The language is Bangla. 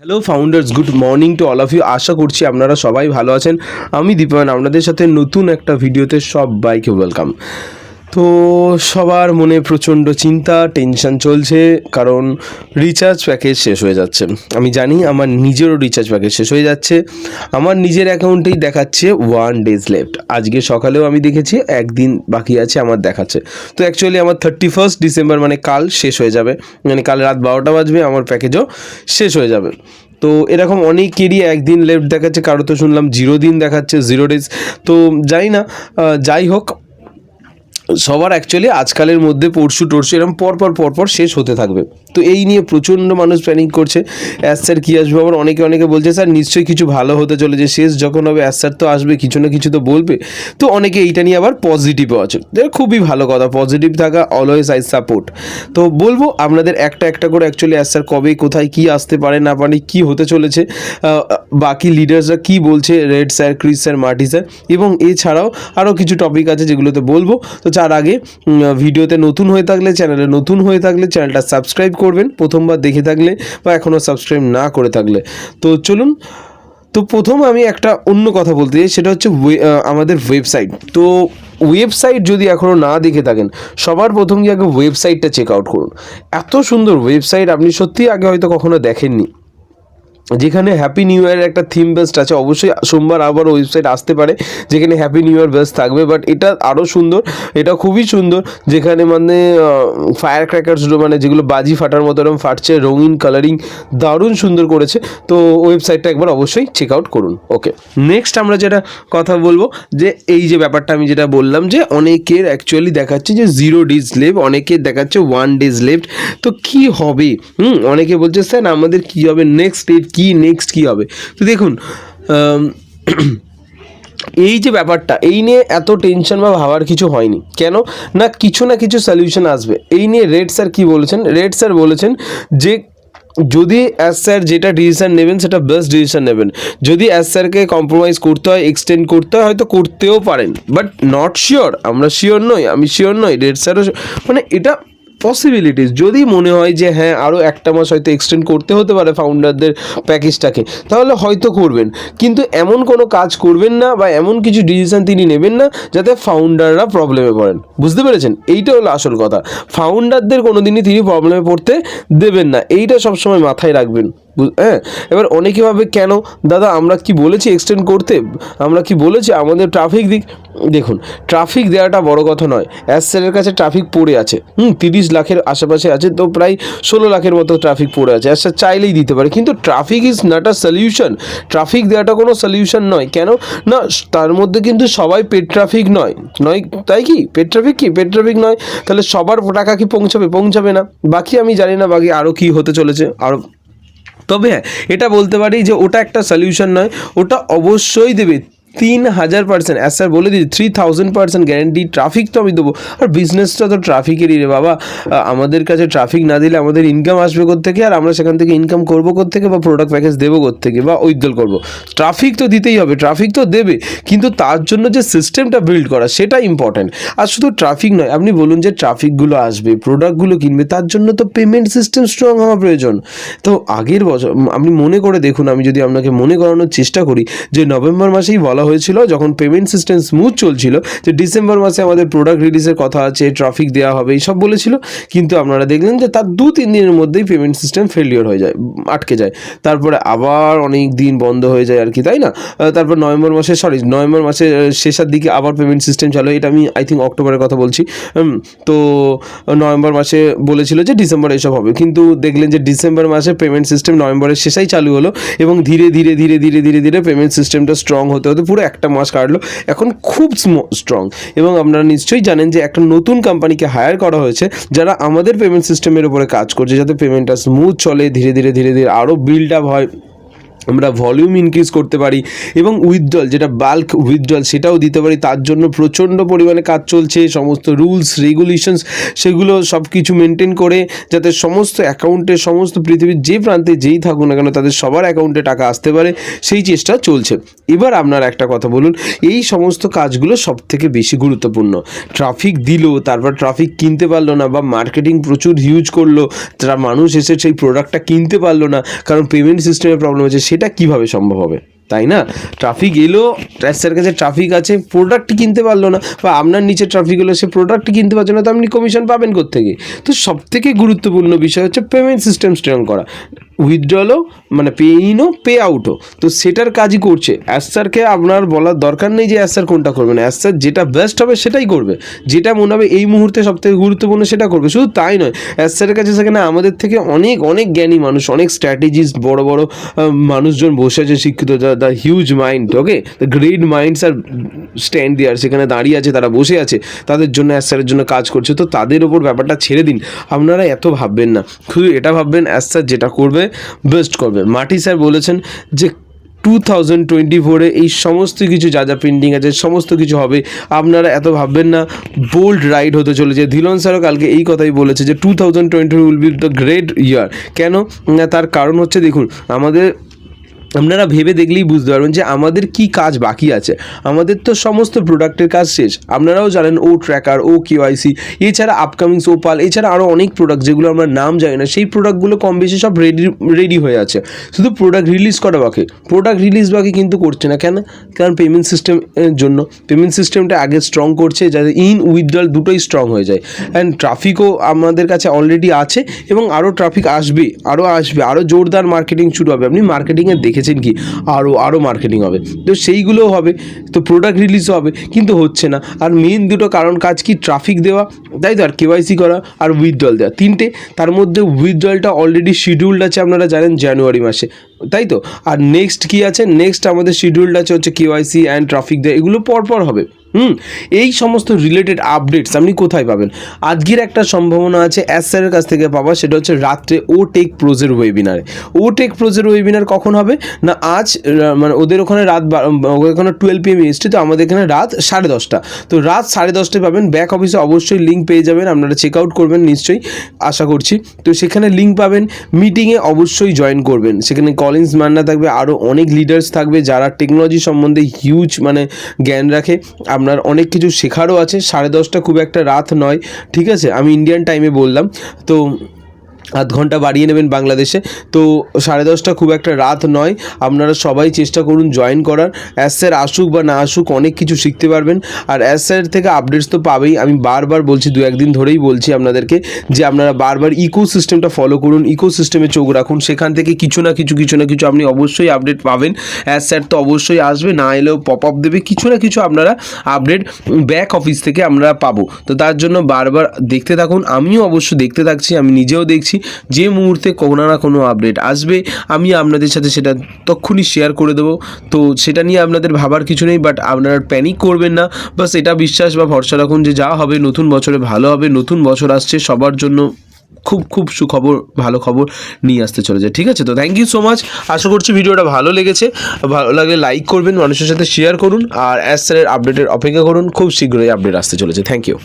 Hello founders good morning to all of you আশা করছি আপনারা সবাই ভালো আছেন। আমি দীপায়ন আপনাদের সাথে নতুন একটা ভিডিওতে সবাইকে ওয়েলকাম তো সবার মনে প্রচণ্ড চিন্তা টেনশন চলছে, কারণ রিচার্জ প্যাকেজ শেষ হয়ে যাচ্ছে। আমি জানি আমার নিজেরও রিচার্জ প্যাকেজ শেষ হয়ে যাচ্ছে। আমার নিজের অ্যাকাউন্টেই দেখাচ্ছে ওয়ান ডেজ লেফট আজকে সকালেও আমি দেখেছি, একদিন বাকি আছে, আমার দেখাচ্ছে। তো অ্যাকচুয়ালি আমার থার্টি ফার্স্ট ডিসেম্বর মানে কাল শেষ হয়ে যাবে। মানে কাল রাত বারোটা বাজবে, আমার প্যাকেজও শেষ হয়ে যাবে। তো এরকম অনেকেরই একদিন লেফট দেখাচ্ছে, কারও তো শুনলাম জিরো দিন দেখাচ্ছে জিরো ডেজ তো যাই না যাই হোক সবার অ্যাকচুয়ালি আজকালের মধ্যে পরশু টরশু এরকম পরপর পরপর শেষ হতে থাকবে। তো এই নিয়ে প্রচণ্ড মানুষ প্ল্যানিং করছে। অ্যাস স্যার কী আসবে? আবার অনেকে অনেকে বলছে, স্যার, নিশ্চয়ই কিছু ভালো হতে চলেছে। শেষ যখন হবে অ্যাস স্যার তো আসবে, কিছু না কিছু তো বলবে। তো অনেকে এইটা নিয়ে আবার পজিটিভও আছে। খুবই ভালো কথা। পজিটিভ থাকা অলওয়েজ আই সাপোর্ট তো বলব, আপনাদের একটা একটা করে অ্যাকচুয়ালি অ্যাস স্যার কবে, কোথায়, কি আসতে পারে, না পারে, কি হতে চলেছে বাকি লিডার্সরা কি বলছে Reid sir Chris sir Marty sir এবং এছাড়াও আরও কিছু টপিক আছে যেগুলোতে বলব। তো তার আগে ভিডিওতে নতুন হয়ে থাকলে চ্যানেলে নতুন হয়ে থাকলে চ্যানেলটা সাবস্ক্রাইব করবেন, প্রথমবার দেখে থাকলে বা এখনও সাবস্ক্রাইব না করে থাকলে। তো চলুন, তো প্রথম আমি একটা অন্য কথা বলতে চাই, সেটা হচ্ছে আমাদের ওয়েবসাইট তো ওয়েবসাইট যদি এখনও না দেখে থাকেন, সবার প্রথম গিয়ে আগে ওয়েবসাইটটা চেক আউট করুন। এত সুন্দর ওয়েবসাইট আপনি সত্যিই আগে হয়তো কখনো দেখেননি। যেখানে হ্যাপি নিউ ইয়ারের একটা থিম বেস্ট আছে। অবশ্যই সোমবার আবার ওয়েবসাইট আসতে পারে, যেখানে হ্যাপি নিউ ইয়ার বেস্ট থাকবে। বাট এটা আরও সুন্দর, এটা খুবই সুন্দর, যেখানে মানে ফায়ার ক্র্যাকার্সগুলো মানে যেগুলো বাজি ফাটার মতো এরকম ফাটছে, রঙিন কালারিং দারুণ সুন্দর করেছে। তো ওয়েবসাইটটা একবার অবশ্যই চেক আউট করুন। ওকে নেক্সট আমরা যেটা কথা বলব, যে এই যে ব্যাপারটা আমি যেটা বললাম, যে অনেকের অ্যাকচুয়ালি দেখাচ্ছে যে জিরো ডিজ লেফট অনেকের দেখাচ্ছে ওয়ান ডেজ লেফট তো কি হবে? হুম, অনেকে বলছে, স্যার, আমাদের কি হবে? নেক্সট ডেট কি নেক্সট কি হবে? তো দেখুন এই যে ব্যাপারটা, এই নিয়ে এত টেনশন বা ভাবার কিছু হয়নি। কেন? না, কিছু না কিছু সলিউশন আসবে। এই নিয়ে রেড স্যার কি বলেছেন? রেড স্যার বলেছেন যে, যদি অ্যাস স্যার যেটা ডিসিশন নেবেন, সেটা বেস্ট ডিসিশন নেবেন। যদি অ্যাস স্যারকে কম্প্রোমাইজ করতে হয় এক্সটেন্ড করতে হয়, হয়তো করতেও পারেন। বাট নট শিওর আমরা শিওর নই, আমি শিওর নই রেড স্যারও মানে এটা পসিবিলিটিস যদি মনে হয় যে হ্যাঁ আরও একটা মাস হয়তো এক্সটেন্ড করতে হতে পারে ফাউন্ডারদের প্যাকেজটাকে তাহলে হয়তো করবেন। কিন্তু এমন কোনো কাজ করবেন না বা এমন কিছু ডিসিশান তিনি নেবেন না যাতে ফাউন্ডাররা প্রবলেমে পড়েন। বুঝতে পেরেছেন? এইটা হলো আসল কথা। ফাউন্ডারদের কোনো দিনই তিনি প্রবলেমে পড়তে দেবেন না। এইটা সবসময় মাথায় রাখবেন। হ্যাঁ এবার অনেকে ভাবে কেন? দাদা, আমরা কি বলেছি এক্সটেন্ড করতে? আমরা কি বলেছি? আমাদের ট্রাফিক দিক, দেখুন ট্রাফিক দেওয়াটা বড় কথা নয়। অ্যাসেলের কাছে ট্রাফিক পড়ে আছে। হুম, তিরিশ লাখের আশেপাশে আছে, তো প্রায় ষোলো লাখের মতো ট্রাফিক পড়ে আছে। অ্যাসেল চাইলেই দিতে পারে, কিন্তু traffic is not a solution traffic দেওয়াটা কোনো সলিউশন নয়। কেন? না, তার মধ্যে কিন্তু সবাই পেট ট্রাফিক নয়। নয়, তাই কি? পেট ট্রাফিক কি? পেট ট্রাফিক নয়। তাহলে সবার টাকা কি পৌঁছাবে? পৌঁছাবে না। বাকি আমি জানি না, বাকি আরও কি হতে চলেছে আরও তবে হ্যাঁ এটা বলতে পারি যে ওটা একটা সলিউশন নয় ওটা অবশ্যই দেবে। তিন হাজার পার্সেন্ট অ্যাজ স্যার বলে দিচ্ছি three thousand percent guarantee traffic তো আমি দেবো। আর বিজনেসটা তো ট্রাফিকেরই রে বাবা। আমাদের কাছে ট্রাফিক না দিলে আমাদের ইনকাম আসবে থেকে আর আমরা সেখান থেকে ইনকাম করব থেকে বা প্রোডাক্ট প্যাকেজ দেবো থেকে বা উইথড্রল করব? ট্রাফিক তো দিতেই হবে ট্রাফিক তো দেবে। কিন্তু তার জন্য যে সিস্টেমটা বিল্ড করা, সেটা ইম্পর্ট্যান্ট আর শুধু ট্রাফিক নয়, আপনি বলুন যে ট্রাফিকগুলো আসবে প্রোডাক্টগুলো কিনবে, তার জন্য তো পেমেন্ট সিস্টেম স্ট্রং হওয়া প্রয়োজন। তো আগের বছর আপনি মনে করে দেখুন, আমি যদি আপনাকে মনে করানোর চেষ্টা করি যে নভেম্বর মাসেই বলা হয়েছিল যখন পেমেন্ট সিস্টেম স্মুথ চলছিল যে ডিসেম্বর মাসে আমাদের প্রোডাক্ট রিলিজের কথা আছে ট্রাফিক দেওয়া হবে এইসব বলেছিল। কিন্তু আপনারা দেখলেন যে তার দু তিন দিনের মধ্যেই পেমেন্ট সিস্টেম ফেলিওর হয়ে যায় আটকে যায়। তারপরে আবার অনেক দিন বন্ধ হয়ে যায় আর কি তাই না? তারপর নভেম্বর মাসে সরি নভেম্বর আহ, শেষের দিকে আবার পেমেন্ট সিস্টেম চালু এটা আমি আই থিঙ্ক অক্টোবরের কথা বলছি। তো নভেম্বর মাসে বলেছিল যে ডিসেম্বর এসব হবে। কিন্তু দেখলেন যে ডিসেম্বর মাসে পেমেন্ট সিস্টেম নভেম্বরের শেষেই চালু হলো এবং ধীরে ধীরে ধীরে ধীরে ধীরে ধীরে পেমেন্ট সিস্টেমটা স্ট্রং হতে হতে পুরো একটা মাস কাটলো। এখন খুব স্ট্রং এবং আপনারা নিশ্চয়ই জানেন যে একটা নতুন কোম্পানিকে হায়ার করা হয়েছে, যারা আমাদের পেমেন্ট সিস্টেমের উপরে কাজ করছে, যাতে পেমেন্টটা স্মুথ চলে, ধীরে ধীরে ধীরে ধীরে আরও বিল্ড আপ হয়। আমরা ভলিউম ইনক্রিজ করতে পারি এবং উইথড্রল যেটা বাল্ক উইথড্রল সেটাও দিতে পারি। তার জন্য প্রচণ্ড পরিমাণে কাজ চলছে, সমস্ত রুলস রেগুলেশনস সেগুলো সব কিছু মেনটেন করে যাতে সমস্ত অ্যাকাউন্টে সমস্ত পৃথিবীর যে প্রান্তে যেই থাকুক না কেন, তাদের সবার অ্যাকাউন্টে টাকা আসতে পারে। সেই চেষ্টা চলছে। এবার আপনার একটা কথা বলুন, এই সমস্ত কাজগুলো সব থেকে বেশি গুরুত্বপূর্ণ। ট্রাফিক দিল, তারপর ট্রাফিক কিনতে পারল না বা মার্কেটিং প্রচুর হিউজ করল, তারা মানুষ এসে সেই প্রোডাক্টটা কিনতে পারল না, কারণ পেমেন্ট সিস্টেমের প্রবলেম আছে কীভাবে সম্ভব হবে? তাই না? ট্রাফিক এলো ট্যাক্সের কাছে ট্রাফিক আছে প্রোডাক্ট কিনতে পারল না, বা আপনার নিচে ট্রাফিক হলো সে প্রোডাক্ট কিনতে পারছে না, তো আপনি কমিশন পাবেন কোথেকে তো সব থেকে গুরুত্বপূর্ণ বিষয় হচ্ছে পেমেন্ট সিস্টেম স্ট্রং করা। উইথড্রলও মানে পে ইনও পে আউটও তো সেটার কাজই করছে। অ্যাসারকে আপনার বলার দরকার নেই যে অ্যাসার কোনটা করবে না। অ্যাসার যেটা বেস্ট হবে সেটাই করবে। যেটা মনে হবে এই মুহূর্তে সব থেকে গুরুত্বপূর্ণ সেটা করবে। শুধু তাই নয় অ্যাসারের কাছে সেখানে আমাদের থেকে অনেক অনেক জ্ঞানী মানুষ, অনেক স্ট্র্যাটেজিস্ট বড় বড় মানুষজন বসে আছে, শিক্ষিত the huge mind okay the great minds are stand there সেখানে দাঁড়িয়ে আছে, তারা বসে আছে। তাদের জন্য অ্যাসারের জন্য কাজ করছে। তো তাদের ওপর ব্যাপারটা ছেড়ে দিন। আপনারা এত ভাববেন না। শুধু এটা ভাববেন অ্যাসার যেটা করবে বেস্ট করবে। মাটি স্যার বলেছেন যে টু থাউজেন্ড টোয়েন্টি ফোরে এই সমস্ত কিছু যা যা পেন্ডিং আছে, সমস্ত কিছু হবে। আপনারা এত ভাববেন না। বোল্ড রাইড হতে চলেছে। ধিলন স্যারও কালকে এই কথাই বলেছে যে two thousand twenty will be the great year কেন? তার কারণ হচ্ছে, দেখুন, আমাদের আপনারা ভেবে দেখলেই বুঝতে পারবেন যে আমাদের কি কাজ বাকি আছে। আমাদের তো সমস্ত প্রোডাক্টের কাজ শেষ। আপনারাও জানেন ও ট্র্যাকার ও কেওয়াইসি এছাড়া আপকামিং সোপাল এছাড়া আরও অনেক প্রোডাক্ট যেগুলো আমরা নাম জানি না, সেই প্রোডাক্টগুলো কম বেশি সব রেডি রেডি হয়ে আছে। শুধু প্রোডাক্ট রিলিজ করা বাকি? প্রোডাক্ট রিলিজ বাকি কিন্তু করছে না। কেন? কারণ পেমেন্ট সিস্টেমের জন্য। পেমেন্ট সিস্টেমটা আগে স্ট্রং করছে যাতে ইন উইথড্রল দুটোই স্ট্রং হয়ে যায়। অ্যান্ড ট্রাফিকও আমাদের কাছে অলরেডি আছে এবং আরও ট্রাফিক আসবে আরও আসবে আরও জোরদার মার্কেটিং শুরু হবে। আপনি মার্কেটিংয়ে দেখেছেন কি? আরও আরও মার্কেটিং হবে। তো সেইগুলোও হবে। তো প্রোডাক্ট রিলিজও হবে। কিন্তু হচ্ছে না। আর মেন দুটো কারণ কাজ কি? ট্রাফিক দেওয়া। তাই তো? আর কেওয়াইসি করা আর উইথড্রল দেওয়া। তিনটে। তার মধ্যে উইথড্রলটা অলরেডি শিডিউলড আছে আপনারা জানেন জানুয়ারি মাসে। তাই তো? আর নেক্সট কি আছে? নেক্সট আমাদের শিডিউলড আছে হচ্ছে কেওয়াইসি অ্যান্ড ট্রাফিক দেওয়া। এগুলো পরপর হবে। হুম, এই সমস্ত রিলেটেড আপডেটস আপনি কোথায় পাবেন? আজকের একটা সম্ভাবনা আছে অ্যাস স্যারের কাছ থেকে পাওয়া, সেটা হচ্ছে রাত্রে ও টেক প্রোজের ওয়েবিনারে ও টেক প্রোজের ওয়েবিনার কখন হবে? না, আজ মানে ওদের ওখানে রাত ওখানে টুয়েলভ পিএম এসটি তো আমাদের এখানে রাত সাড়ে দশটা। তো রাত সাড়ে দশটায় পাবেন ব্যাক অফিসে অবশ্যই লিঙ্ক পেয়ে যাবেন, আপনারা চেক আউট করবেন, নিশ্চয়ই আশা করছি। তো সেখানে লিঙ্ক পাবেন মিটিংয়ে অবশ্যই জয়েন করবেন। সেখানে কলিন্স মান্না থাকবে আরও অনেক লিডার্স থাকবে, যারা টেকনোলজি সম্বন্ধে হিউজ মানে জ্ঞান রাখে। আপনার অনেক কিছু শেখারও আছে। সাড়ে দশটা খুব একটা রাত নয়, ঠিক আছে? আমি ইন্ডিয়ান টাইমে বললাম। তো আধ ঘণ্টা বাড়িয়ে নেবেন বাংলাদেশে। তো সাড়ে দশটা খুব একটা রাত নয়। আপনারা সবাই চেষ্টা করুন জয়েন করার। অ্যাস স্যার আসুক বা না আসুক, অনেক কিছু শিখতে পারবেন। আর অ্যাস স্যার থেকে আপডেটস তো পাবেই। আমি বারবার বলছি, দু একদিন ধরেই বলছি আপনাদেরকে যে আপনারা বারবার ইকো সিস্টেমটা ফলো করুন ইকো সিস্টেমে চোখ রাখুন। সেখান থেকে কিছু না কিছু কিছু না কিছু আপনি অবশ্যই আপডেট পাবেন। অ্যাস স্যার তো অবশ্যই আসবে, না এলেও পপ আপ দেবে। কিছু না কিছু আপনারা আপডেট ব্যাক অফিস থেকে আমরা পাবো। তো তার জন্য বারবার দেখতে থাকুন। আমিও অবশ্য দেখতে থাকছি, আমি নিজেও দেখছি। যে মুহূর্তে কোনো না কোনো আপডেট আসবে, আমি আপনাদের সাথে সেটা তক্ষুনি শেয়ার করে দেবো। তো সেটা নিয়ে আপনাদের ভাবার কিছু নেই বাট আপনারা প্যানিক করবেন না। বাস এটা বিশ্বাস বা ভরসা রাখুন যে যা হবে নতুন বছরে ভালো হবে, নতুন বছর আসছে, সবার জন্য খুব খুব সুখবর, ভালো খবর নিয়ে আসতে চলেছে, ঠিক আছে? তো থ্যাংক ইউ সো মাচ আশা করছি ভিডিওটা ভালো লেগেছে। ভালো লাগলে লাইক করবেন, মানুষের সাথে শেয়ার করুন, আর অ্যাস স্যারের আপডেটের অপেক্ষা করুন। খুব শীঘ্রই আপডেট আসতে চলেছে। Thank you